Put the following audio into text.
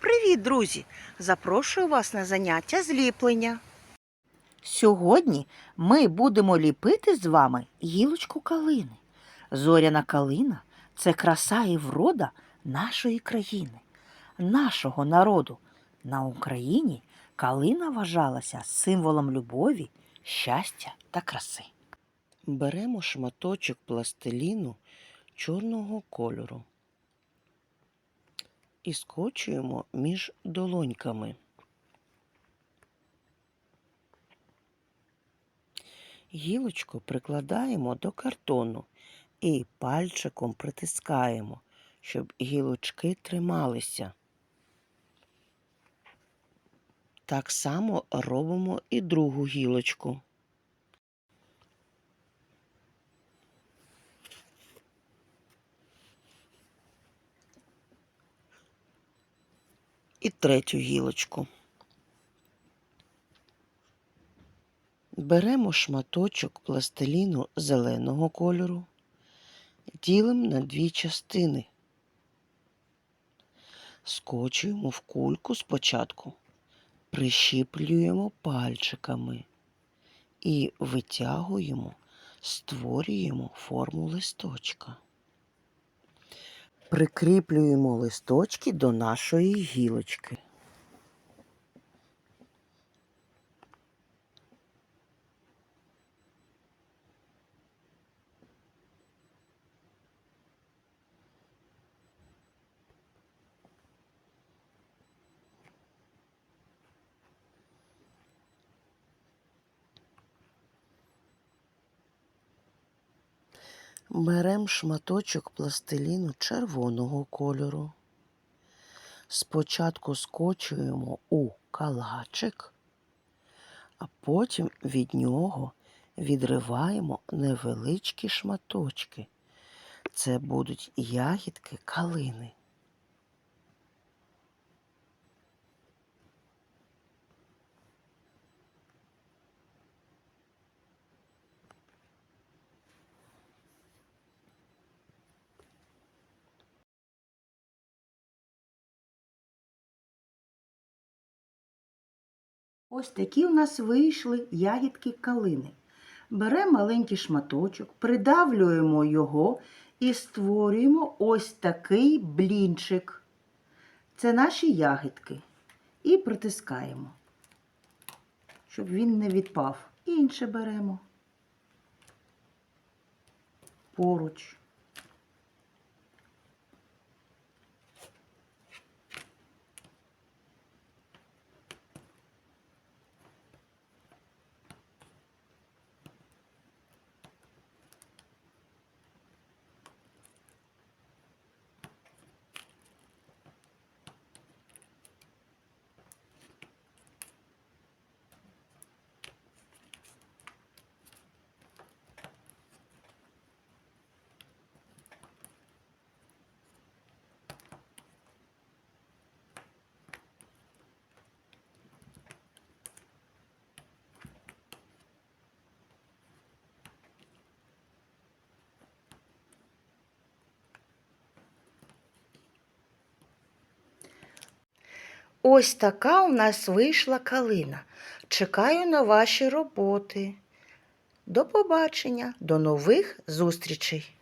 Привіт, друзі! Запрошую вас на заняття зліплення. Сьогодні ми будемо ліпити з вами гілочку калини. Зоряна калина це краса і врода нашої країни, нашого народу. На Україні калина вважалася символом любові, щастя та краси. Беремо шматочок пластиліну чорного кольору і скочуємо між долоньками. Гілочку прикладаємо до картону і пальчиком притискаємо, щоб гілочки трималися. Так само робимо і другу гілочку. І третю гілочку. Беремо шматочок пластиліну зеленого кольору, ділимо на дві частини. Скочуємо в кульку спочатку, прищіплюємо пальчиками і витягуємо, створюємо форму листочка. Прикріплюємо листочки до нашої гілочки. Беремо шматочок пластиліну червоного кольору. Спочатку скочуємо у калачик, а потім від нього відриваємо невеличкі шматочки. Це будуть ягідки калини. Ось такі у нас вийшли ягідки калини. Беремо маленький шматочок, придавлюємо його і створюємо ось такий блінчик. Це наші ягідки. І притискаємо, щоб він не відпав. Інше беремо поруч. Ось така у нас вийшла калина. Чекаю на ваші роботи. До побачення, до нових зустрічей!